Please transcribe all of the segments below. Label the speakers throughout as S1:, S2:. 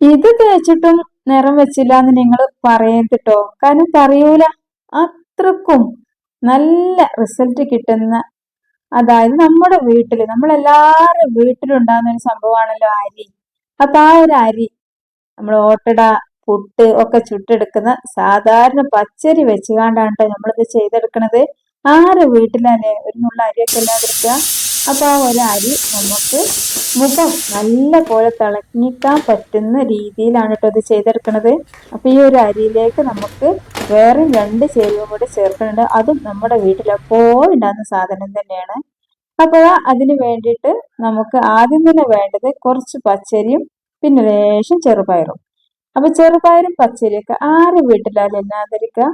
S1: ഇത് തേച്ചിട്ടും നിറം വെച്ചില്ല എന്ന് നിങ്ങൾ പറയരുത് കാരണം പറയൂല. അത്രക്കും നല്ല റിസൾട്ട് കിട്ടുന്ന അതായത് നമ്മുടെ വീട്ടിൽ നമ്മളെല്ലാവരും വീട്ടിലുണ്ടാകുന്ന ഒരു സംഭവമാണല്ലോ അരി. അപ്പൊ ആ ഒരു അരി നമ്മൾ ഓട്ടട പുട്ട് ഒക്കെ ചുട്ടെടുക്കുന്ന സാധാരണ പച്ചരി വെച്ചുകൊണ്ടാണ് നമ്മളിത് ചെയ്തെടുക്കുന്നത് ആറ് വീട്ടിലല്ലേ ഒരു നുള്ള അരിയൊക്കെ ഇല്ലാതിരിക്കുക. അപ്പൊ ആ ഒരു അരി നമുക്ക് മുഖം നല്ല പോലെ തിളങ്ങിക്കാൻ പറ്റുന്ന രീതിയിലാണ് കേട്ടോ ഇത് ചെയ്തെടുക്കുന്നത് അപ്പോൾ ഈ ഒരു അരിയിലേക്ക് നമുക്ക് വേറെ രണ്ട് ചേരുവ കൂടി ചേർക്കുന്നുണ്ട്. അതും നമ്മുടെ വീട്ടിലെപ്പോഴും ഉണ്ടാകുന്ന സാധനം തന്നെയാണ്. അപ്പോൾ അതിന് വേണ്ടിയിട്ട് നമുക്ക് ആദ്യം തന്നെ വേണ്ടത് കുറച്ച് പച്ചരിയും പിന്നെ ലേശം ചെറുപയറും. അപ്പോൾ ചെറുപയറും പച്ചരിയൊക്കെ ആരും വീട്ടിലായാലും ഇല്ലാതിരിക്കുക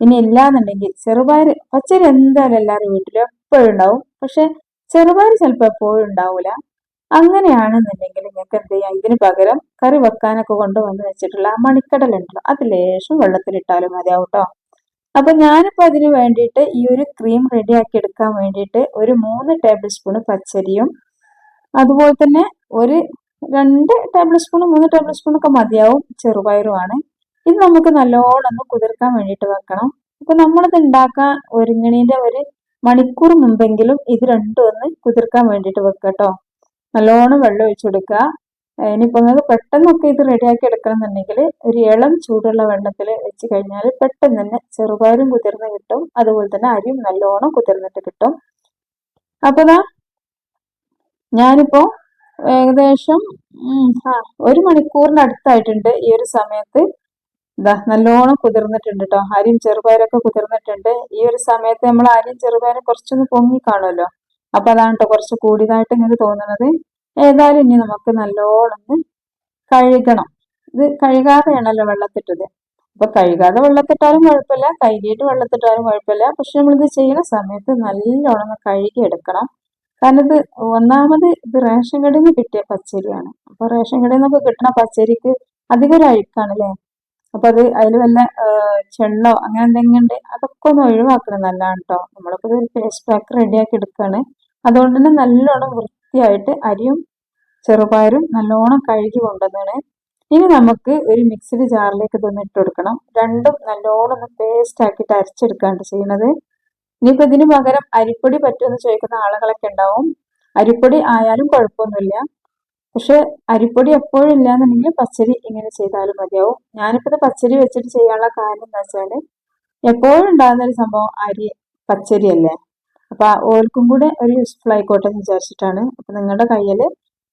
S1: ഇനി ഇല്ലാന്നുണ്ടെങ്കിൽ ചെറുപയർ പച്ചരി എന്തായാലും എല്ലാവരും വീട്ടിലും എപ്പോഴും ഉണ്ടാവും. പക്ഷെ ചെറുപയർ ചിലപ്പോൾ എപ്പോഴും ഉണ്ടാവൂല. അങ്ങനെയാണെന്നുണ്ടെങ്കിൽ നിങ്ങൾക്ക് എന്ത് ചെയ്യാം? ഇതിന് പകരം കറി വെക്കാനൊക്കെ കൊണ്ടുവന്ന് വെച്ചിട്ടുള്ള മണിക്കടൽ ഉണ്ടല്ലോ അത് ലേശം വെള്ളത്തിലിട്ടാലും മതിയാവും കേട്ടോ അപ്പൊ ഞാനിപ്പോ അതിന് വേണ്ടിയിട്ട് ഈ ഒരു ക്രീം റെഡിയാക്കി എടുക്കാൻ വേണ്ടിയിട്ട് ഒരു മൂന്ന് ടേബിൾ സ്പൂൺ പച്ചരിയും അതുപോലെ തന്നെ ഒരു രണ്ട് ടേബിൾ സ്പൂൺ മൂന്ന് ടേബിൾ സ്പൂൺ ഒക്കെ മതിയാവും ചെറുപയറുമാണ് ഇത് നമുക്ക് നല്ലോണം ഒന്ന് കുതിർക്കാൻ വേണ്ടിയിട്ട് വെക്കണം. അപ്പൊ നമ്മളിത് ഉണ്ടാക്കാൻ ഒരുങ്ങണീന്റെ ഒരു മണിക്കൂർ മുമ്പെങ്കിലും ഇത് രണ്ടും ഒന്ന് കുതിർക്കാൻ വേണ്ടിയിട്ട് വെക്കുക കേട്ടോ. നല്ലോണം വെള്ളം ഒഴിച്ചു കൊടുക്കുക. ഇനിയിപ്പോ നിങ്ങൾക്ക് പെട്ടെന്നൊക്കെ ഇത് റെഡിയാക്കി എടുക്കണം എന്നുണ്ടെങ്കിൽ ഒരു ഇളം ചൂടുള്ള വെള്ളത്തിൽ വെച്ച് കഴിഞ്ഞാൽ പെട്ടെന്ന് തന്നെ ചെറുപയറും കുതിർന്ന് കിട്ടും. അതുപോലെ തന്നെ അരിയും നല്ലോണം കുതിർന്നിട്ട് കിട്ടും. അപ്പൊ ഞാനിപ്പോ ഏകദേശം ആ ഒരു മണിക്കൂറിന് അടുത്തായിട്ടുണ്ട് ഈ ഒരു സമയത്ത്. ഇതാ നല്ലോണം കുതിർന്നിട്ടുണ്ട് കേട്ടോ അരിയും ചെറുപയറൊക്കെ കുതിർന്നിട്ടുണ്ട്. ഈ ഒരു സമയത്ത് നമ്മൾ അരിയും ചെറുപയറും കുറച്ചൊന്ന് പൊങ്ങി കാണുമല്ലോ. അപ്പൊ അതാണ് കേട്ടോ കുറച്ച് കൂടിയതായിട്ട് ഇങ്ങനെ തോന്നുന്നത്. ഏതായാലും ഇനി നമുക്ക് നല്ലോണം കഴുകണം. ഇത് കഴുകാതെയാണല്ലോ വെള്ളത്തിട്ടത്. അപ്പൊ കഴുകാതെ വെള്ളത്തിട്ടാലും കുഴപ്പമില്ല. കഴുകിയിട്ട് വെള്ളത്തിട്ടാലും കുഴപ്പമില്ല. പക്ഷെ നമ്മളിത് ചെയ്യുന്ന സമയത്ത് നല്ലോണം കഴുകി എടുക്കണം കാരണം ഇത് ഒന്നാമത് ഇത് റേഷൻ കടയിൽ നിന്ന് കിട്ടിയ പച്ചരിയാണ്. അപ്പൊ റേഷൻ കടയിൽ നിന്നൊക്കെ കിട്ടുന്ന പച്ചരിക്ക് അധികം ഒരു അഴുക്കാണ് അപ്പൊ അത് അതിൽ വല്ല ചെള്ളോ അങ്ങനെ എന്തെങ്കിലും ഉണ്ട് അതൊക്കെ ഒന്ന് ഒഴിവാക്കണം നല്ലതാണ് കേട്ടോ നമ്മളിപ്പോ ഒരു പേസ്റ്റ് പാക്ക് റെഡിയാക്കി എടുക്കുകയാണ് അതുകൊണ്ട് തന്നെ നല്ലോണം വൃത്തിയായിട്ട് അരിയും ചെറുപയറും നല്ലോണം കഴുകി കൊണ്ടുവന്നാണ്. ഇനി നമുക്ക് ഒരു മിക്സിഡ് ജാറിലേക്ക് ഇതൊന്ന് ഇട്ട് കൊടുക്കണം. രണ്ടും നല്ലോണം ഒന്ന് പേസ്റ്റ് ആക്കിയിട്ട് അരച്ചെടുക്കാണ്ട് ചെയ്യുന്നത് ഇനിയിപ്പോ ഇതിന് പകരം അരിപ്പൊടി പറ്റുമെന്ന് ചോദിക്കുന്ന ആളുകളൊക്കെ ഉണ്ടാവും. അരിപ്പൊടി ആയാലും കുഴപ്പമൊന്നുമില്ല. പക്ഷെ അരിപ്പൊടി എപ്പോഴും ഇല്ലാന്നുണ്ടെങ്കിൽ പച്ചരി ഇങ്ങനെ ചെയ്താലും മതിയാവും. ഞാനിപ്പോ ഇത് പച്ചരി വെച്ചിട്ട് ചെയ്യാനുള്ള കാരണം എന്താ വെച്ചാൽ എപ്പോഴും ഉണ്ടാകുന്ന ഒരു സംഭവം അരി പച്ചരി അല്ലേ അപ്പൊ ഓർക്കും കൂടെ ഒരു യൂസ്ഫുൾ ആയിക്കോട്ടെ എന്ന് വിചാരിച്ചിട്ടാണ്. അപ്പൊ നിങ്ങളുടെ കയ്യിൽ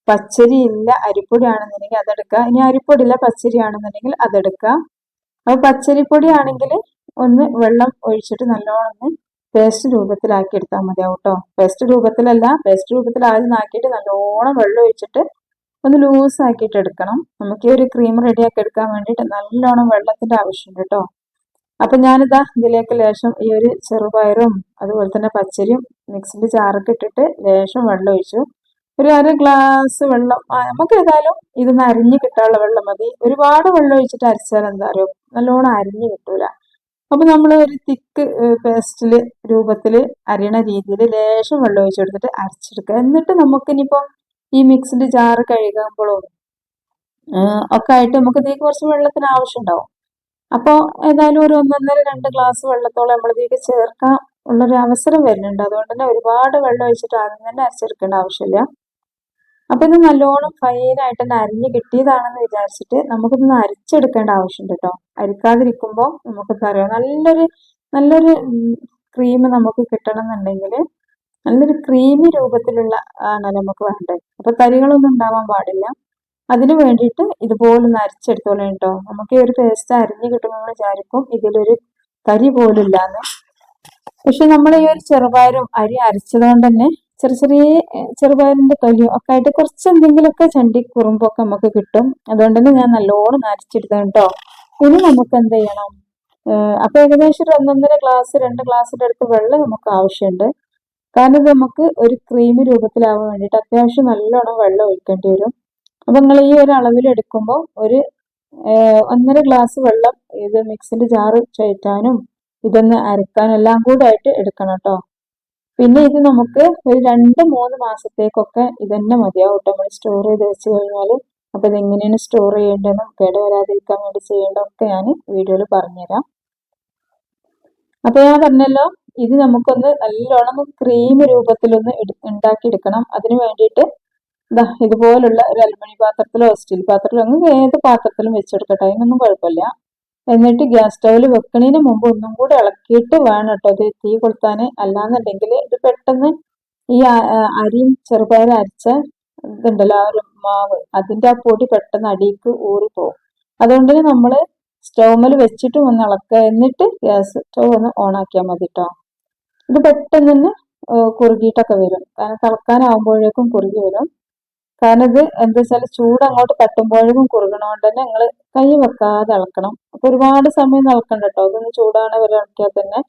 S1: പച്ചരി ഇല്ല അരിപ്പൊടി ആണെന്നുണ്ടെങ്കിൽ അതെടുക്കുക ഇനി അരിപ്പൊടി ഇല്ല പച്ചരി ആണെന്നുണ്ടെങ്കിൽ അതെടുക്കുക അപ്പൊ പച്ചരിപ്പൊടി ആണെങ്കിൽ ഒന്ന് വെള്ളം ഒഴിച്ചിട്ട് നല്ലോണം ഒന്ന് പേസ്റ്റ് രൂപത്തിലാക്കി എടുത്താൽ മതിയാവും കേട്ടോ പേസ്റ്റ് രൂപത്തിലല്ല പേസ്റ്റ് രൂപത്തിൽ ആദ്യം ആക്കിയിട്ട് നല്ലോണം വെള്ളം ഒഴിച്ചിട്ട് ഒന്ന് ലൂസ് ആക്കിയിട്ട് എടുക്കണം. നമുക്ക് ഈ ഒരു ക്രീം റെഡിയാക്കി എടുക്കാൻ വേണ്ടിയിട്ട് നല്ലോണം വെള്ളത്തിന്റെ ആവശ്യമുണ്ട് കേട്ടോ അപ്പൊ ഞാനിതാ ഇതിലേക്ക് ലേശം ഈ ഒരു ചെറുപയറും അതുപോലെ തന്നെ പച്ചരിയും മിക്സിന്റെ ചാറൊക്കെ ഇട്ടിട്ട് ലേശം വെള്ളം ഒഴിച്ചു. ഒരു അര ഗ്ലാസ് വെള്ളം നമുക്ക് ഏതായാലും ഇതൊന്ന് അരിഞ്ഞ് കിട്ടാനുള്ള വെള്ളം മതി. ഒരുപാട് വെള്ളം ഒഴിച്ചിട്ട് അരിച്ചാൽ എന്താ അറിയോ? നല്ലോണം അരിഞ്ഞ് കിട്ടൂല. അപ്പൊ നമ്മൾ ഒരു തിക്ക് പേസ്റ്റിൽ രൂപത്തിൽ അരിയണ രീതിയിൽ ലേശം വെള്ളം ഒഴിച്ചു കൊടുത്തിട്ട് അരച്ചെടുക്കുക. എന്നിട്ട് നമുക്കിനിയിപ്പോ ഈ മിക്സിന്റെ ജാറ് കഴുകുമ്പോഴോ ഒക്കെ ആയിട്ട് നമുക്ക് ഇതിലേക്ക് കുറച്ച് വെള്ളത്തിന് ആവശ്യമുണ്ടാവും. അപ്പോൾ ഏതായാലും ഒരു ഒന്നൊന്നര രണ്ട് ഗ്ലാസ് വെള്ളത്തോളം നമ്മൾ ഇതിലേക്ക് ചേർക്കാൻ ഉള്ളൊരു അവസരം വരുന്നുണ്ട്. അതുകൊണ്ട് തന്നെ ഒരുപാട് വെള്ളം ഒഴിച്ചിട്ട് ആദ്യം തന്നെ അരച്ചെടുക്കേണ്ട ആവശ്യമില്ല. അപ്പൊ ഇത് നല്ലോണം ഫൈനായിട്ട് തന്നെ അരിഞ്ഞ് കിട്ടിയതാണെന്ന് വിചാരിച്ചിട്ട് നമുക്കിതൊന്ന് അരിച്ചെടുക്കേണ്ട ആവശ്യമുണ്ട് കേട്ടോ. അരിക്കാതിരിക്കുമ്പോൾ നമുക്ക് അറിയാം? നല്ലൊരു നല്ലൊരു ക്രീം നമുക്ക് കിട്ടണം എന്നുണ്ടെങ്കിൽ നല്ലൊരു ക്രീമി രൂപത്തിലുള്ള ആണ് നമുക്ക് വേണ്ടത് അപ്പൊ തരികളൊന്നും ഉണ്ടാവാൻ പാടില്ല. അതിന് വേണ്ടിയിട്ട് ഇതുപോലെ അരിച്ചെടുത്തോളൂ കേട്ടോ. നമുക്ക് ഒരു പേസ്റ്റ് അരിഞ്ഞ് കിട്ടുമ്പോൾ വിചാരിക്കും. ഇതിലൊരു കരി പോലും ഇല്ലാന്ന്. പക്ഷെ നമ്മൾ ഈ ഒരു ചെറുപയറും അരി അരച്ചതുകൊണ്ട് തന്നെ ചെറിയ ചെറിയ ചെറുപയറിന്റെ തൊലിയും ഒക്കെ ആയിട്ട് കുറച്ച് എന്തെങ്കിലുമൊക്കെ ചണ്ടി കുറുമ്പൊക്കെ നമുക്ക് കിട്ടും. അതുകൊണ്ട് തന്നെ ഞാൻ നല്ലോണം നരച്ചെടുത്തു കേട്ടോ. ഇനി നമുക്ക് എന്ത് ചെയ്യണം? അപ്പൊ ഏകദേശം ഒരു ഒന്നൊന്നര ഗ്ലാസ് രണ്ട് ഗ്ലാസിന്റെ അടുത്ത് വെള്ളം നമുക്ക് ആവശ്യമുണ്ട്. കാരണം നമുക്ക് ഒരു ക്രീം രൂപത്തിലാവാൻ വേണ്ടിയിട്ട് അത്യാവശ്യം നല്ലോണം വെള്ളം ഒഴിക്കേണ്ടി വരും. അപ്പൊ നിങ്ങൾ ഈ ഒരു അളവിൽ എടുക്കുമ്പോൾ ഒരു ഒന്നര ഗ്ലാസ് വെള്ളം ഇത് മിക്സിന്റെ ജാറ് ചേറ്റാനും ഇതൊന്ന് അരക്കാനും എല്ലാം കൂടെ ആയിട്ട് എടുക്കണം കേട്ടോ പിന്നെ ഇത് നമുക്ക് ഒരു രണ്ട് മൂന്ന് മാസത്തേക്കൊക്കെ ഇതന്നെ മതിയാവും കേട്ടോ നമ്മൾ സ്റ്റോർ ചെയ്ത് വെച്ച് കഴിഞ്ഞാൽ അപ്പോൾ ഇതെങ്ങനെയാണ് സ്റ്റോർ ചെയ്യേണ്ടതെന്നും കേടുവരാതിരിക്കാൻ വേണ്ടി ചെയ്യേണ്ടതൊക്കെ ഞാൻ വീഡിയോയിൽ പറഞ്ഞുതരാം. അപ്പോൾ ഞാൻ പറഞ്ഞല്ലോ ഇത് നമുക്കൊന്ന് നല്ലോണം ക്രീം രൂപത്തിലൊന്ന് ഉണ്ടാക്കിയെടുക്കണം. അതിന് വേണ്ടിയിട്ട് ഇതാ ഇതുപോലുള്ള ഒരു അലുമണി പാത്രത്തിലോ സ്റ്റീൽ പാത്രത്തിലോ അങ്ങനെ ഏത് പാത്രത്തിലും വെച്ചെടുക്കട്ടെ അതിനൊന്നും കുഴപ്പമില്ല. എന്നിട്ട് ഗ്യാസ് സ്റ്റൗവിൽ വെക്കണതിന് മുമ്പ് ഒന്നും കൂടി ഇളക്കിയിട്ട് വേണം കേട്ടോ അത് തീ കൊളുത്താൻ അല്ലാന്നുണ്ടെങ്കിൽ ഇത് പെട്ടെന്ന് ഈ അരിയും ചെറുപയറും അരച്ച ഇതുണ്ടല്ലോ ആ ഒരു മാവ് അതിന്റെ ആ പൊടി പെട്ടെന്ന് അടിക്ക് ഊറിപ്പോവും. അതുകൊണ്ട് നമ്മൾ സ്റ്റൗമിൽ വെച്ചിട്ട് ഒന്ന് ഇളക്കുക. എന്നിട്ട് ഗ്യാസ് സ്റ്റൗ ഒന്ന് ഓൺ ആക്കിയാൽ മതി കേട്ടോ. ഇത് പെട്ടെന്ന് തന്നെ കുറുകിയിട്ടൊക്കെ വരും. കാരണം തിളക്കാനാവുമ്പോഴേക്കും കുറുകി വരും. കാരണം ഇത് എന്താ വെച്ചാൽ ചൂട് അങ്ങോട്ട് തട്ടുമ്പോഴേക്കും കുറുകണോണ്ട് തന്നെ നിങ്ങൾ കൈ വെക്കാതെ ഇളക്കണം. അപ്പൊ ഒരുപാട് സമയം ഇളക്കണ്ട കേട്ടോ ഇതൊന്ന് ചൂടാണ് വരെ ഇളക്കിയാൽ തന്നെ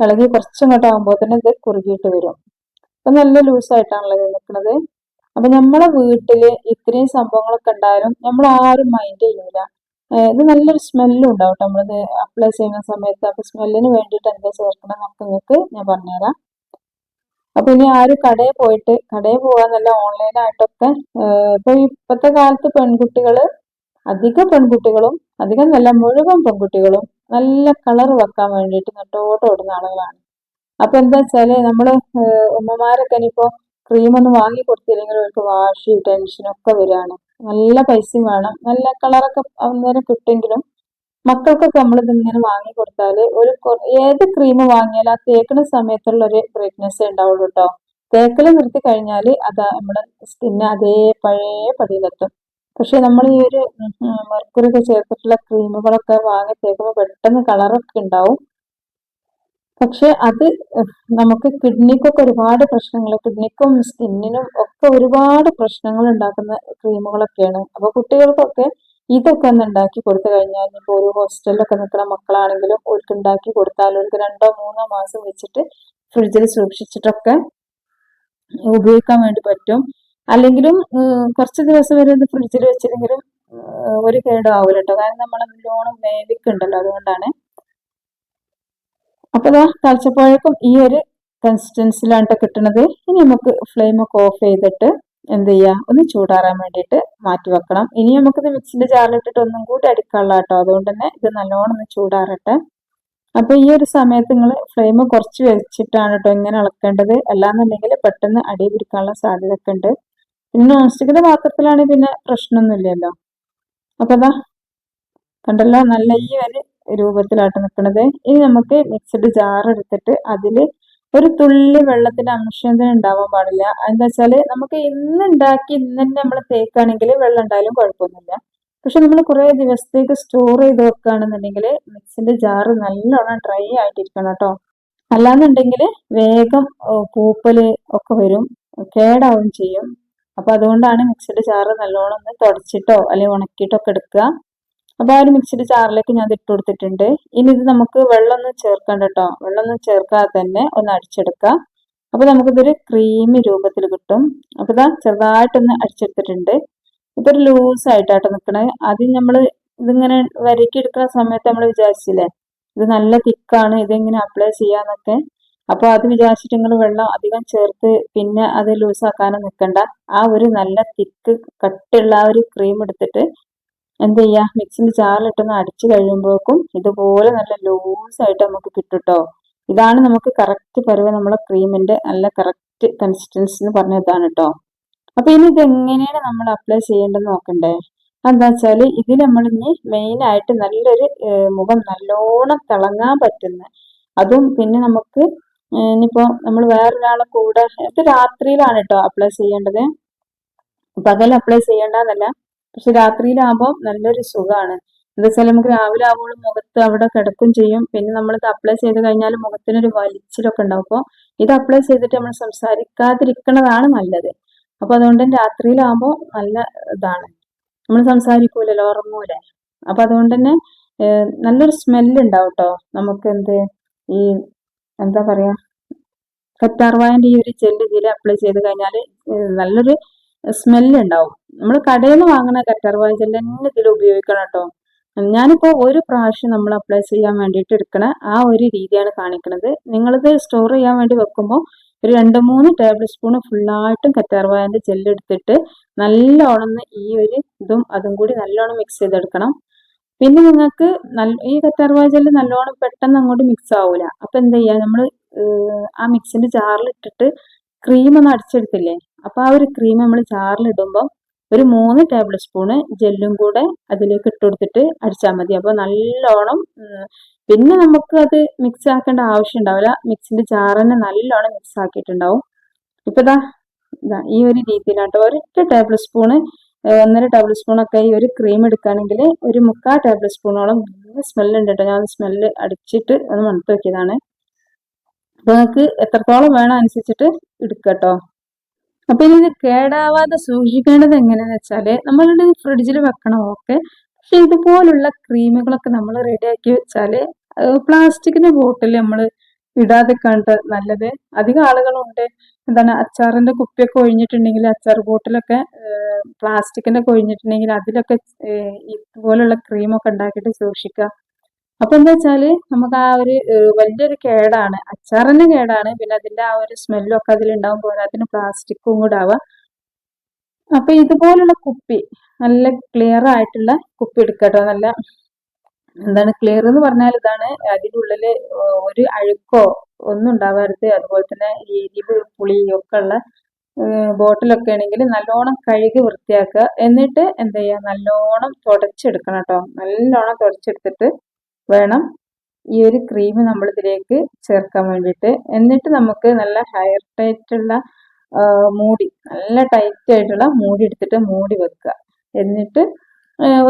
S1: ഇളകി കുറച്ചങ്ങോട്ട് ആകുമ്പോൾ തന്നെ ഇത് കുറുകിയിട്ട് വരും. അപ്പൊ നല്ല ലൂസായിട്ടാണല്ലോ ഇത് നിൽക്കുന്നത് അപ്പൊ നമ്മളെ വീട്ടിൽ ഇത്രയും സംഭവങ്ങളൊക്കെ ഉണ്ടായാലും നമ്മൾ ആരും മൈൻഡ് ചെയ്യൂല ഇത് നല്ലൊരു സ്മെല്ലും ഉണ്ടാവും കേട്ടോ നമ്മളിത് അപ്ലൈ ചെയ്യുന്ന സമയത്ത് അപ്പൊ സ്മെല്ലിന് വേണ്ടിയിട്ട് എന്താ ചേർക്കണം എന്നൊക്കെ നിങ്ങൾക്ക് ഞാൻ പറഞ്ഞുതരാം. അപ്പൊ ഇനി ആരും കടയിൽ പോയിട്ട് കടയിൽ പോകാന്നല്ല ഓൺലൈനായിട്ടൊക്കെ ഇപ്പൊ ഇപ്പോഴത്തെ കാലത്ത് പെൺകുട്ടികൾ അധിക പെൺകുട്ടികളും അധികം നല്ല മുഴുവൻ പെൺകുട്ടികളും നല്ല കളർ വെക്കാൻ വേണ്ടിയിട്ട് നെട്ടോട്ട് ഓടുന്ന ആളുകളാണ്. അപ്പൊ എന്താ വെച്ചാൽ നമ്മൾ ഉമ്മമാരൊക്കെ ഇനിയിപ്പോ ക്രീം ഒന്ന് വാങ്ങി കൊടുത്തില്ലെങ്കിൽ അവർക്ക് വാഷി ടെൻഷനൊക്കെ വരികയാണ്. നല്ല പൈസയും വേണം. നല്ല കളറൊക്കെ അന്നേരം കിട്ടുമെങ്കിലും മക്കൾക്കൊക്കെ നമ്മൾ ഇതിങ്ങനെ വാങ്ങി കൊടുത്താൽ ഒരു ഏത് ക്രീം വാങ്ങിയാലും ആ തേക്കുന്ന സമയത്തുള്ള ഒരു ബ്രൈറ്റ്നെസ് ഉണ്ടാവുള്ളൂ കേട്ടോ തേക്കൽ നിർത്തി കഴിഞ്ഞാൽ അത് നമ്മുടെ സ്കിന്ന് അതേ പഴയ പടിയിലെത്തും. പക്ഷെ നമ്മൾ ഈ ഒരു മെർക്കുറിയൊക്കെ ചേർത്തിട്ടുള്ള ക്രീമുകളൊക്കെ വാങ്ങി തേക്കുമ്പോൾ പെട്ടെന്ന് കളറൊക്കെ ഉണ്ടാവും. പക്ഷെ അത് നമുക്ക് കിഡ്നിക്കൊക്കെ ഒരുപാട് പ്രശ്നങ്ങൾ കിഡ്നിക്കും സ്കിന്നിനും ഒക്കെ ഒരുപാട് പ്രശ്നങ്ങൾ ഉണ്ടാക്കുന്ന ക്രീമുകളൊക്കെയാണ്. അപ്പൊ കുട്ടികൾക്കൊക്കെ ഇതൊക്കെ ഒന്ന് ഉണ്ടാക്കി കൊടുത്തു കഴിഞ്ഞാൽ ഇപ്പോൾ ഒരു ഹോസ്റ്റലിലൊക്കെ നിൽക്കുന്ന മക്കളാണെങ്കിലും അവർക്ക് ഉണ്ടാക്കി കൊടുത്താൽ അവർക്ക് രണ്ടോ മൂന്നോ മാസം വെച്ചിട്ട് ഫ്രിഡ്ജിൽ സൂക്ഷിച്ചിട്ടൊക്കെ ഉപയോഗിക്കാൻ വേണ്ടി പറ്റും. അല്ലെങ്കിലും കുറച്ച് ദിവസം വരെ ഇത് ഫ്രിഡ്ജിൽ വെച്ചില്ലെങ്കിലും ഒരു കേടും ആവില്ല കേട്ടോ കാരണം നമ്മൾ ലോണും വേവിക്കുണ്ടല്ലോ അതുകൊണ്ടാണ് അപ്പൊ ഇതാ തളിച്ചപ്പോഴേക്കും ഈ ഒരു കൺസിസ്റ്റൻസിലാണ് കിട്ടുന്നത് ഇനി നമുക്ക് ഫ്ലെയിം ഒക്കെ ഓഫ് ചെയ്തിട്ട് എന്ത് ചെയ്യുക ഒന്ന് ചൂടാറാൻ വേണ്ടിയിട്ട് മാറ്റി വെക്കണം. ഇനി നമുക്കിത് മിക്സിന്റെ ജാറിലിട്ടിട്ട് ഒന്നും കൂടി അടിക്കാനുള്ള കേട്ടോ അതുകൊണ്ട് തന്നെ ഇത് നല്ലോണം ഒന്ന് ചൂടാറട്ടെ. അപ്പൊ ഈ ഒരു സമയത്ത് നിങ്ങൾ ഫ്ലെയിം കുറച്ച് വെച്ചിട്ടാണ് കേട്ടോ ഇങ്ങനെ ഇളക്കേണ്ടത് അല്ലാന്നുണ്ടെങ്കിൽ പെട്ടെന്ന് അടി പിടിക്കാനുള്ള സാധ്യത ഒക്കെ ഉണ്ട്. പിന്നെ നോൺ സ്റ്റിക്കിന്റെ പാത്രത്തിലാണെങ്കിൽ പിന്നെ പ്രശ്നമൊന്നുമില്ലല്ലോ. അപ്പൊ അതാ കണ്ടല്ലോ? നല്ല ഈ ഒരു രൂപത്തിലാട്ട് നിൽക്കുന്നത്. ഇനി നമുക്ക് മിക്സഡ് ജാർ എടുത്തിട്ട് അതിൽ ഒരു തുള്ളി വെള്ളത്തിന്റെ അംശം ഉണ്ടാവാൻ പാടില്ല. എന്താ വെച്ചാൽ നമുക്ക് ഇന്ന് ഉണ്ടാക്കി ഇന്ന് തന്നെ നമ്മൾ തേക്കാണെങ്കിൽ വെള്ളം ഉണ്ടായാലും കുഴപ്പമൊന്നുമില്ല. പക്ഷെ നമ്മൾ കുറെ ദിവസത്തേക്ക് സ്റ്റോർ ചെയ്ത് വെക്കുകയാണെന്നുണ്ടെങ്കിൽ മിക്സിന്റെ ജാറ് നല്ലോണം ഡ്രൈ ആയിട്ടിരിക്കണം കേട്ടോ. അല്ലാന്നുണ്ടെങ്കിൽ വേഗം പൂപ്പൽ ഒക്കെ വരും. കേടാവും ചെയ്യും. അപ്പൊ അതുകൊണ്ടാണ് മിക്സിന്റെ ജാറ് നല്ലോണം ഒന്ന് തുടച്ചിട്ടോ അല്ലെങ്കിൽ ഉണക്കിയിട്ടോ ഒക്കെ എടുക്കുക. അപ്പൊ ആ ഒരു മിക്സിയുടെ ചാറിലേക്ക് ഞാൻ ഇട്ട് കൊടുത്തിട്ടുണ്ട്. ഇനി ഇത് നമുക്ക് വെള്ളമൊന്നും ചേർക്കണ്ട കേട്ടോ വെള്ളമൊന്നും ചേർക്കാതെ തന്നെ ഒന്ന് അടിച്ചെടുക്കാം. അപ്പൊ നമുക്കിതൊരു ക്രീമി രൂപത്തിൽ കിട്ടും. അപ്പൊ ഇതാ ചെറുതായിട്ടൊന്ന് അടിച്ചെടുത്തിട്ടുണ്ട്. ഇപ്പൊ ഒരു ലൂസ് ആയിട്ടാട്ടോ നിൽക്കണേ ആദ്യം നമ്മൾ ഇതിങ്ങനെ വരക്കി എടുക്കുന്ന സമയത്ത് നമ്മൾ വിചാരിച്ചില്ലേ ഇത് നല്ല തിക്കാണ് ഇതെങ്ങനെ അപ്ലൈ ചെയ്യാന്നൊക്കെ. അപ്പൊ അത് വിചാരിച്ചിട്ട് നിങ്ങൾ വെള്ളം അധികം ചേർത്ത് പിന്നെ അത് ലൂസാക്കാനും നിൽക്കണ്ട ആ ഒരു നല്ല തിക്ക് കട്ടുള്ള ആ ഒരു ക്രീം എടുത്തിട്ട് എന്ത് ചെയ്യുക മിക്സിന്റെ ജാറിലിട്ടൊന്ന് അടിച്ചു കഴിയുമ്പോഴേക്കും ഇതുപോലെ നല്ല ലൂസ് ആയിട്ട് നമുക്ക് കിട്ടുട്ടോ. ഇതാണ് നമുക്ക് കറക്റ്റ് പരുവ. നമ്മളെ ക്രീമിന്റെ നല്ല കറക്റ്റ് കൺസിസ്റ്റൻസി എന്ന് പറഞ്ഞതാണ് കേട്ടോ അപ്പൊ ഇനി ഇത് എങ്ങനെയാണ് നമ്മൾ അപ്ലൈ ചെയ്യേണ്ടത് നോക്കണ്ടേ? എന്താ നമ്മൾ ഇനി മെയിൻ ആയിട്ട് നല്ലൊരു മുഖം നല്ലോണം തിളങ്ങാൻ പറ്റുന്ന അതും പിന്നെ നമുക്ക് ഇനിയിപ്പോ നമ്മൾ വേറൊരാളെ കൂടെ ഇത് രാത്രിയിലാണ് കേട്ടോ അപ്ലൈ ചെയ്യേണ്ടത്. പകൽ അപ്ലൈ ചെയ്യേണ്ടതല്ല. പക്ഷെ രാത്രിയിലാകുമ്പോൾ നല്ലൊരു സുഖമാണ് എന്താ നമുക്ക് രാവിലെ ആവുമ്പോൾ മുഖത്ത് അവിടെ കിടക്കും ചെയ്യും. പിന്നെ നമ്മൾ ഇത് അപ്ലൈ ചെയ്ത് കഴിഞ്ഞാൽ മുഖത്തിനൊരു വലിച്ചിലൊക്കെ ഉണ്ടാവും. അപ്പോൾ ഇത് അപ്ലൈ ചെയ്തിട്ട് നമ്മൾ സംസാരിക്കാതിരിക്കണതാണ് നല്ലത്. അപ്പൊ അതുകൊണ്ട് രാത്രിയിലാകുമ്പോൾ നല്ല ഇതാണ്. നമ്മൾ സംസാരിക്കൂലല്ലോ ഉറങ്ങൂല. അപ്പൊ അതുകൊണ്ട് തന്നെ നല്ലൊരു സ്മെല്ല് ഉണ്ടാവും കേട്ടോ നമുക്ക് എന്ത് ഈ എന്താ പറയാ കറ്റാർവായന്റെ ഈ ഒരു ജെല്ല് ഇതിൽ അപ്ലൈ ചെയ്ത് കഴിഞ്ഞാൽ നല്ലൊരു സ്മെല്ല് ഉണ്ടാവും. നമ്മൾ കടയിൽ നിന്ന് വാങ്ങുന്ന കറ്റാർവാഴ ജെല്ല് തന്നെ ഇതിൽ ഉപയോഗിക്കണം കേട്ടോ ഞാനിപ്പോ ഒരു പ്രാവശ്യം നമ്മൾ അപ്ലൈ ചെയ്യാൻ വേണ്ടിയിട്ട് എടുക്കണ ആ ഒരു രീതിയാണ് കാണിക്കുന്നത് നിങ്ങളിത് സ്റ്റോർ ചെയ്യാൻ വേണ്ടി വെക്കുമ്പോൾ ഒരു രണ്ട് മൂന്ന് ടേബിൾ സ്പൂൺ ഫുള്ളായിട്ടും കറ്റാർവാഴന്റെ ജെല്ലെടുത്തിട്ട് നല്ലോണം ഈ ഒരു ഇതും അതും കൂടി നല്ലോണം മിക്സ് ചെയ്തെടുക്കണം. പിന്നെ നിങ്ങൾക്ക് നല്ല ഈ കറ്റാർവാഴ ജെല്ല് നല്ലോണം പെട്ടെന്ന് അങ്ങോട്ട് മിക്സ് ആവൂല. അപ്പൊ എന്ത് ചെയ്യാ? നമ്മൾ ആ മിക്സിന്റെ ജാറിലിട്ടിട്ട് ക്രീം ഒന്ന് അടിച്ചെടുത്തില്ലേ? അപ്പൊ ആ ഒരു ക്രീം നമ്മൾ ജാറിലിടുമ്പോൾ ഒരു മൂന്ന് ടേബിൾ സ്പൂണ് ജെല്ലും കൂടെ അതിലേക്ക് ഇട്ട് കൊടുത്തിട്ട് അടിച്ചാൽ മതി. അപ്പോൾ നല്ലോണം പിന്നെ നമുക്ക് അത് മിക്സ് ആക്കേണ്ട ആവശ്യം ഉണ്ടാവില്ല. മിക്സിന്റെ ജാർ തന്നെ നല്ലോണം മിക്സ് ആക്കിയിട്ടുണ്ടാവും. ഇപ്പൊ ഇതാ ഇതാ ഈ ഒരു രീതിയിലാട്ടോ. ഒരൊറ്റ ടേബിൾ സ്പൂണ് ഒന്നര ടേബിൾ സ്പൂണൊക്കെ ഈ ഒരു ക്രീം എടുക്കുകയാണെങ്കിൽ ഒരു മുക്കാൽ ടേബിൾ സ്പൂണോളം നല്ല സ്മെല്ലുണ്ട് കേട്ടോ. ഞാൻ സ്മെല്ല് അടിച്ചിട്ട് അത് മണത്ത് വെക്കിയതാണ്. അപ്പൊ നിങ്ങൾക്ക് എത്രത്തോളം വേണം അനുസരിച്ചിട്ട് എടുക്കട്ടോ. അപ്പൊ ഇനി ഇത് കേടാവാതെ സൂക്ഷിക്കേണ്ടത് എങ്ങനെയാന്ന് വെച്ചാൽ നമ്മളുടെ ഫ്രിഡ്ജിൽ വെക്കണം ഓക്കെ പക്ഷെ ഇതുപോലുള്ള ക്രീമുകളൊക്കെ നമ്മൾ റെഡിയാക്കി വെച്ചാൽ പ്ലാസ്റ്റിക്കിന്റെ ബോട്ടിൽ നമ്മൾ ഇടാതെ കണ്ട് നല്ലത്. അധികം ആളുകളുണ്ട്. എന്താണ് അച്ചാറിന്റെ കുപ്പിയൊക്കെ ഒഴിഞ്ഞിട്ടുണ്ടെങ്കിൽ അച്ചാർ ബോട്ടിലൊക്കെ പ്ലാസ്റ്റിക്കിന്റെ ഒക്കെ ഒഴിഞ്ഞിട്ടുണ്ടെങ്കിൽ അതിലൊക്കെ ഇതുപോലുള്ള ക്രീമൊക്കെ ഉണ്ടാക്കിയിട്ട് സൂക്ഷിക്കുക. അപ്പൊ എന്താ വെച്ചാൽ നമുക്ക് ആ ഒരു വലിയൊരു കേടാണ്. അച്ചാറിന് കേടാണ്. പിന്നെ അതിന്റെ ആ ഒരു സ്മെല്ലും ഒക്കെ അതിലുണ്ടാവും പോരാത്തിന് പ്ലാസ്റ്റിക്കും കൂടെ ആവാം. അപ്പൊ ഇതുപോലുള്ള കുപ്പി നല്ല ക്ലിയർ ആയിട്ടുള്ള കുപ്പി എടുക്കട്ടോ നല്ല എന്താണ് ക്ലിയർ എന്ന് പറഞ്ഞാൽ ഇതാണ് അതിന്റെ ഉള്ളിൽ ഒരു അഴുക്കോ ഒന്നും ഉണ്ടാവരുത് അതുപോലെ തന്നെ എരിവ് പുളി ഒക്കെ ഉള്ള ബോട്ടിലൊക്കെ ആണെങ്കിൽ നല്ലോണം കഴുകി വൃത്തിയാക്കുക. എന്നിട്ട് എന്ത് ചെയ്യുക? നല്ലോണം തുടച്ചെടുക്കണം കേട്ടോ. നല്ലോണം തുടച്ചെടുത്തിട്ട് വേണം. ഈ ഒരു ക്രീം നമ്മൾ ഇതിലേക്ക് ചേർക്കാൻ വേണ്ടിയിട്ട്. എന്നിട്ട് നമുക്ക് നല്ല ഹയർ ടൈറ്റുള്ള മൂടി നല്ല ടൈറ്റ് ആയിട്ടുള്ള മൂടി എടുത്തിട്ട് മൂടി വെക്കുക. എന്നിട്ട്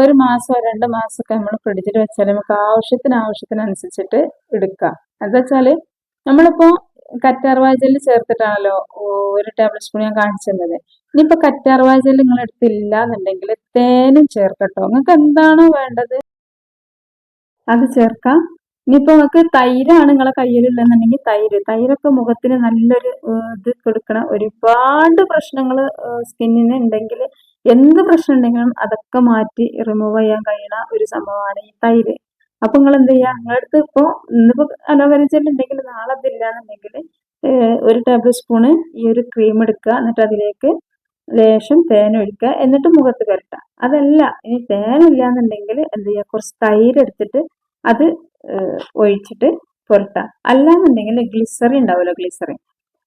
S1: ഒരു മാസം രണ്ട് മാസമൊക്കെ നമ്മൾ ഫ്രിഡ്ജിൽ വെച്ചാൽ നമുക്ക് ആവശ്യത്തിന് ആവശ്യത്തിനനുസരിച്ചിട്ട് എടുക്കാം എന്താ വെച്ചാൽ നമ്മളിപ്പോൾ കറ്റാർവാഴ ജെല്ല് ചേർത്തിട്ടാണല്ലോ ഒരു ടേബിൾ സ്പൂൺ ഞാൻ കാണിച്ചിരുന്നത് ഇനിയിപ്പോൾ കറ്റാർവാഴ ജെല്ല് നിങ്ങൾ എടുത്തില്ല എന്നുണ്ടെങ്കിൽ തേനും ചേർക്കട്ടോ. നിങ്ങൾക്ക് എന്താണോ വേണ്ടത്? അത് ചേർക്കാം. ഇനിയിപ്പോ നിങ്ങൾക്ക് തൈരാണ് നിങ്ങളെ കയ്യിലുള്ളതെന്നുണ്ടെങ്കിൽ തൈര്. തൈരൊക്കെ മുഖത്തിന് നല്ലൊരു ഇത് കൊടുക്കണം ഒരുപാട് പ്രശ്നങ്ങൾ സ്കിന്നിന് ഉണ്ടെങ്കിൽ എന്ത് പ്രശ്നം ഉണ്ടെങ്കിലും അതൊക്കെ മാറ്റി റിമൂവ് ചെയ്യാൻ കഴിയണ ഒരു സംഭവമാണ് ഈ തൈര്. അപ്പൊ നിങ്ങൾ എന്ത് ചെയ്യുക നിങ്ങളുടെ ഇപ്പോൾ ഇന്നിപ്പോ അലോവേര ജെൽ നാളെ അതില്ല എന്നുണ്ടെങ്കിൽ ഒരു ടേബിൾ സ്പൂണ് ഈ ഒരു ക്രീം എടുക്കുക. എന്നിട്ട് അതിലേക്ക് ലേശം തേൻ ഒഴിക്കുക. എന്നിട്ട് മുഖത്ത് പുരട്ടുക. അതല്ല ഇനി തേനില്ല എന്നുണ്ടെങ്കിൽ എന്ത് ചെയ്യുക കുറച്ച് തൈര് എടുത്തിട്ട് അത് ഒഴിച്ചിട്ട് പുരട്ടാം അല്ലാന്നുണ്ടെങ്കിൽ ഗ്ലിസറി ഉണ്ടാവുമല്ലോ ഗ്ലിസറി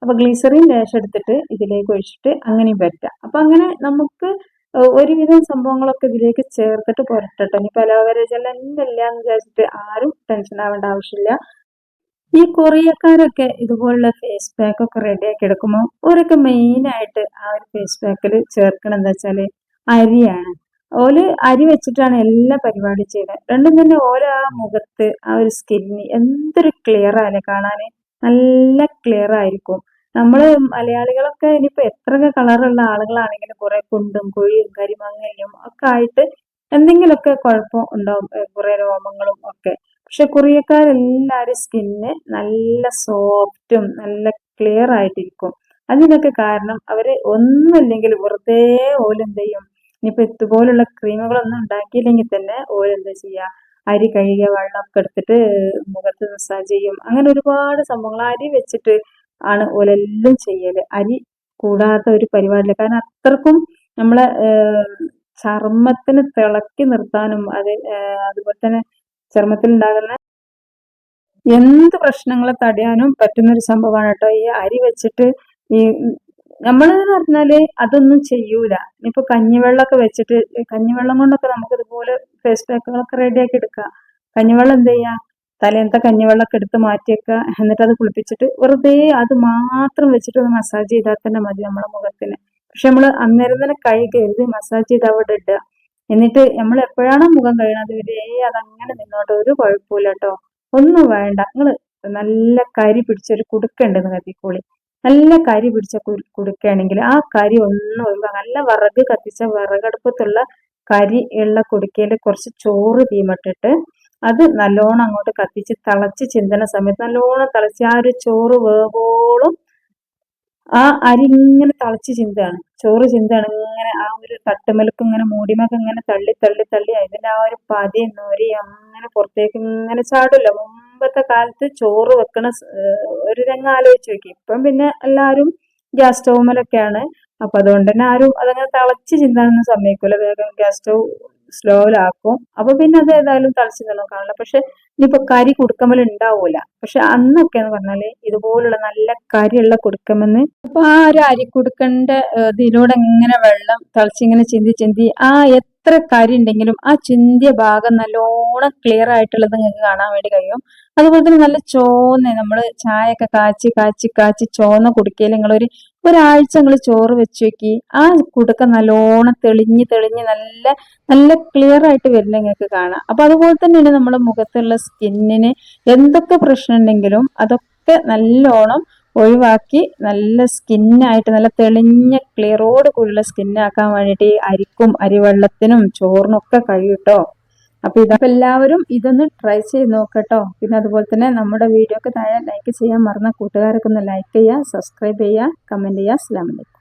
S1: അപ്പോൾ ഗ്ലിസറിൻ ലേശം എടുത്തിട്ട് ഇതിലേക്ക് ഒഴിച്ചിട്ട് അങ്ങനെയും പറ്റാം അപ്പൊ അങ്ങനെ നമുക്ക് ഒരുവിധം സംഭവങ്ങളൊക്കെ ഇതിലേക്ക് ചേർത്തിട്ട് പുരട്ടട്ടെ. ഇനി പലവരജല്ല ജെൽ ഇല്ല വിചാരിച്ചിട്ട് ആരും ടെൻഷൻ ആവേണ്ട ആവശ്യമില്ല. ഈ കൊറിയക്കാരൊക്കെ ഇതുപോലുള്ള ഫേസ് പാക്ക് ഒക്കെ റെഡിയാക്കി എടുക്കുമ്പോൾ മെയിൻ ആയിട്ട് ആ ഒരു ഫേസ് പാക്കിൽ ചേർക്കണം എന്താ വെച്ചാൽ അരിയാണ്. ഓൽ അരി വെച്ചിട്ടാണ് എല്ലാ പരിപാടി ചെയ്യുന്നത് രണ്ടും തന്നെ ഓല ആ മുഖത്ത് ആ ഒരു സ്കിന്നി എന്തൊരു ക്ലിയർ ആല്ലേ കാണാന്. നല്ല ക്ലിയർ ആയിരിക്കും. നമ്മൾ മലയാളികളൊക്കെ ഇനിയിപ്പോ എത്രയൊക്കെ കളറുള്ള ആളുകളാണെങ്കിലും കുറെ കുണ്ടും കുഴിയും കരിമങ്ങലും ഒക്കെ ആയിട്ട് എന്തെങ്കിലുമൊക്കെ കുഴപ്പം ഉണ്ടാവും കുറെ രോമങ്ങളും ഒക്കെ. പക്ഷെ കൊറിയക്കാരെല്ലാരും സ്കിന്ന് നല്ല സോഫ്റ്റും നല്ല ക്ലിയർ ആയിട്ടിരിക്കും. അതിനൊക്കെ കാരണം അവർ ഒന്നുമില്ലെങ്കിൽ വെറുതെ ഓലെന്ത് ചെയ്യും? ഇനിയിപ്പോ ഇതുപോലുള്ള ക്രീമുകളൊന്നും ഉണ്ടാക്കിയില്ലെങ്കിൽ തന്നെ ഓരെന്താ ചെയ്യാ? അരി കഴുകിയ വെള്ളമൊക്കെ എടുത്തിട്ട് മുഖത്ത് മസാജ് ചെയ്യും. അങ്ങനെ ഒരുപാട് സംഭവങ്ങൾ. അരി വെച്ചിട്ട് ആണ് ഓലെല്ലാം ചെയ്യൽ. അരി കൂടാത്ത ഒരു പരിപാടിയില്ല. കാരണം അത്രക്കും നമ്മളെ ചർമ്മത്തിന് തിളക്കി നിർത്താനും അത് അതുപോലെ തന്നെ ചർമ്മത്തിൽ ഉണ്ടാകുന്ന എന്ത് പ്രശ്നങ്ങളെ തടയാനും പറ്റുന്ന ഒരു സംഭവമാണ് കേട്ടോ. ഈ അരി വെച്ചിട്ട് ഈ നമ്മൾ പറഞ്ഞാൽ അതൊന്നും ചെയ്യൂല. ഇനിയിപ്പോ കഞ്ഞിവെള്ളമൊക്കെ വെച്ചിട്ട് കഞ്ഞിവെള്ളം കൊണ്ടൊക്കെ നമുക്ക് ഇതുപോലെ ഫേസ് പാക്കുകളൊക്കെ റെഡിയാക്കി എടുക്കാം. കഞ്ഞിവെള്ളം എന്ത് ചെയ്യാ? തലേന്നത്തെ കഞ്ഞിവെള്ളമൊക്കെ എടുത്ത് മാറ്റിയേക്കുക എന്നിട്ട് അത് കുളിപ്പിച്ചിട്ട് വെറുതെ അത് മാത്രം വെച്ചിട്ട് ഒന്ന് മസാജ് ചെയ്താൽ തന്നെ മതി നമ്മുടെ മുഖത്തിന്. പക്ഷെ നമ്മൾ അന്നേരം തന്നെ കൈ കരുതി മസാജ് ചെയ്ത് അവിടെ ഇടുക. എന്നിട്ട് നമ്മൾ എപ്പോഴാണോ മുഖം കഴിയണത് വരെ അതങ്ങനെ നിന്നോട്ടെ ഒരു കുഴപ്പമില്ല കേട്ടോ ഒന്നും വേണ്ട. നിങ്ങൾ നല്ല കരി പിടിച്ചൊരു കുടുക്കുണ്ടെന്ന് കത്തിക്കോളി നല്ല കരി പിടിച്ച കുടുക്കയാണെങ്കിൽ ആ കരി ഒന്നും ഒഴിവാ. നല്ല വിറക് കത്തിച്ച വിറകടുപ്പത്തുള്ള കരി ഉള്ള കുടുക്കയിൽ കുറച്ച് ചോറ് തീമട്ടിട്ട് അത് നല്ലോണം അങ്ങോട്ട് കത്തിച്ച് തിളച്ച് ചിന്തന സമയത്ത് നല്ലോണം തിളച്ച് ആ ഒരു ചോറ് വേവോളം ആ അരി ഇങ്ങനെ തിളച്ച് ചിന്തയാണ് ചോറ് ചിന്തയാണ് ഇങ്ങനെ ആ ഒരു തട്ടുമലക്ക് ഇങ്ങനെ മൂടിമൊക്കെ ഇങ്ങനെ തള്ളി തള്ളി തള്ളി അതിന്റെ ആ ഒരു പതി നൊരി അങ്ങനെ പുറത്തേക്ക് ഇങ്ങനെ ചാടില്ല മുമ്പത്തെ കാലത്ത് ചോറ് വെക്കണ ഒരു രംഗം ആലോചിച്ച് നോക്കി. ഇപ്പം പിന്നെ എല്ലാവരും ഗ്യാസ് സ്റ്റൗമിലൊക്കെയാണ് അപ്പം അതുകൊണ്ട് തന്നെ ആരും അതങ്ങനെ തിളച്ച് ചിന്താനൊന്നും സമ്മതിക്കില്ല വേഗം ഗ്യാസ് സ്റ്റൗ സ്ലോയിലാക്കും. അപ്പൊ പിന്നെ അത് ഏതായാലും തിളച്ച് നിന്നും കാണില്ല. പക്ഷെ ഇനിയിപ്പോ കരി കുടുക്കമ്മൽ ഉണ്ടാവൂല പക്ഷെ അന്നൊക്കെ എന്ന് പറഞ്ഞാൽ ഇതുപോലുള്ള നല്ല കരിയുള്ള കുടുക്കമെന്ന് അപ്പൊ ആ ഒരു അരിക്കുടുക്കന്റെ ഇതിലൂടെ ഇങ്ങനെ വെള്ളം തിളച്ചിങ്ങനെ ചിന്തി ചിന്തി ആ എത്ര കരി ഉണ്ടെങ്കിലും ആ ചിന്തിയ ഭാഗം നല്ലോണം ക്ലിയർ ആയിട്ടുള്ളത് നിങ്ങൾക്ക് കാണാൻ വേണ്ടി കഴിയും. അതുപോലെ തന്നെ നല്ല ചോന്ന നമ്മൾ ചായ ഒക്കെ കാച്ചി കാച്ചി കാച്ചി ചോന്ന കുടുക്കയിൽ ഒരു ഒരാഴ്ച നിങ്ങൾ ചോറ് വെച്ച് വെക്കി ആ കുടുക്ക നല്ലോണം തെളിഞ്ഞ് തെളിഞ്ഞ് നല്ല നല്ല ക്ലിയർ ആയിട്ട് വരുന്ന നിങ്ങൾക്ക് കാണാം. അപ്പൊ അതുപോലെ തന്നെയാണ് നമ്മുടെ മുഖത്തുള്ള സ്കിന്നിന് എന്തൊക്കെ പ്രശ്നം ഉണ്ടെങ്കിലും അതൊക്കെ നല്ലോണം ഒഴിവാക്കി നല്ല സ്കിന്നായിട്ട് നല്ല തെളിഞ്ഞ ക്ലിയറോട് കൂടിയുള്ള സ്കിന്നാക്കാൻ വേണ്ടിയിട്ട് ഈ അരിക്കും അരിവെള്ളത്തിനും ചോറിനും ഒക്കെ കഴിയും കേട്ടോ അപ്പൊ ഇതപ്പോ എല്ലാവരും ഇതൊന്ന് ട്രൈ ചെയ്ത് നോക്കട്ടോ. പിന്നെ അതുപോലെ തന്നെ നമ്മുടെ വീഡിയോക്ക് താഴെ ലൈക്ക് ചെയ്യാൻ മറന്ന കൂട്ടുകാർക്കൊന്ന് ലൈക്ക് ചെയ്യുക സബ്സ്ക്രൈബ് ചെയ്യുക കമന്റ് ചെയ്യുക. അസ്സലാമു അലൈക്കും.